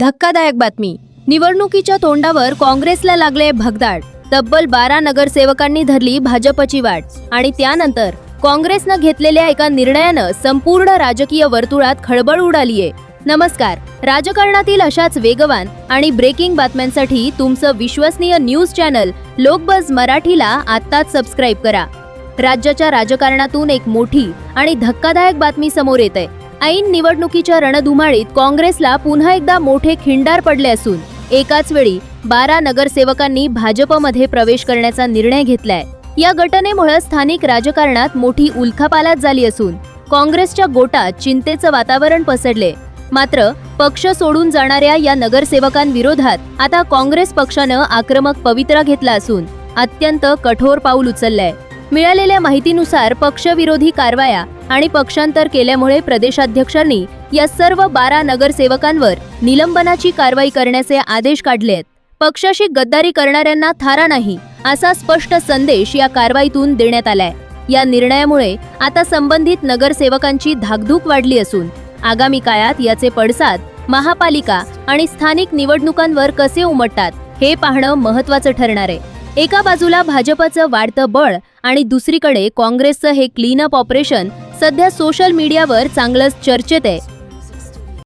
धक्कादायक बातमी. निवडणुकीच्या तोंडावर काँग्रेसला लागले भगदाड. तब्बल बारा नगरसेवकांनी धरली भाजपची वाट. आणि त्यानंतर काँग्रेसनं घेतलेल्या एका निर्णयानं संपूर्ण राजकीय वर्तुळात खळबळ उडालीये. नमस्कार. राजकारणातील अशाच वेगवान आणि ब्रेकिंग बातम्यांसाठी तुमचं विश्वसनीय न्यूज चॅनल लोकबज मराठीला आत्ताच सबस्क्राईब करा. राज्याच्या राजकारणातून एक मोठी आणि धक्कादायक बातमी समोर येते ऐन निवडणुकीच्या रणधुमाळीत काँग्रेसला पुन्हा एकदा मोठे खिंडार पडले असून एकाच वेळी बारा नगरसेवकांनी भाजपमध्ये प्रवेश करण्याचा निर्णय घेतलाय. या घटनेमुळे स्थानिक राजकारणात मोठी उलखापालात झाली असून काँग्रेसच्या गोटात चिंतेचं वातावरण पसरले. मात्र पक्ष सोडून जाणाऱ्या या नगरसेवकांविरोधात आता काँग्रेस पक्षानं आक्रमक पवित्रा घेतला असून अत्यंत कठोर पाऊल उचललंय. मिळालेल्या माहितीनुसार पक्षविरोधी कारवाया आणि पक्षांतर केल्यामुळे प्रदेशाध्यक्षांनी या सर्व बारा नगरसेवकांवर निलंबनाची कारवाई करण्याचे आदेश काढले आहेत पक्षाशी गद्दारी करणाऱ्यांना थारा नाही असा स्पष्ट संदेश या कारवाईतून देण्यात आलाय. या निर्णयामुळे आता संबंधित नगरसेवकांची धाकधूक वाढली असून आगामी काळात याचे पडसाद महापालिका आणि स्थानिक निवडणुकांवर कसे उमटतात हे पाहणं महत्वाचं ठरणार आहे. एका बाजूला भाजपचं वाढतं बळ आणि दुसरीकडे काँग्रेसचं हे क्लीनअप ऑपरेशन सध्या सोशल मीडियावर चांगलंच चर्चेत आहे.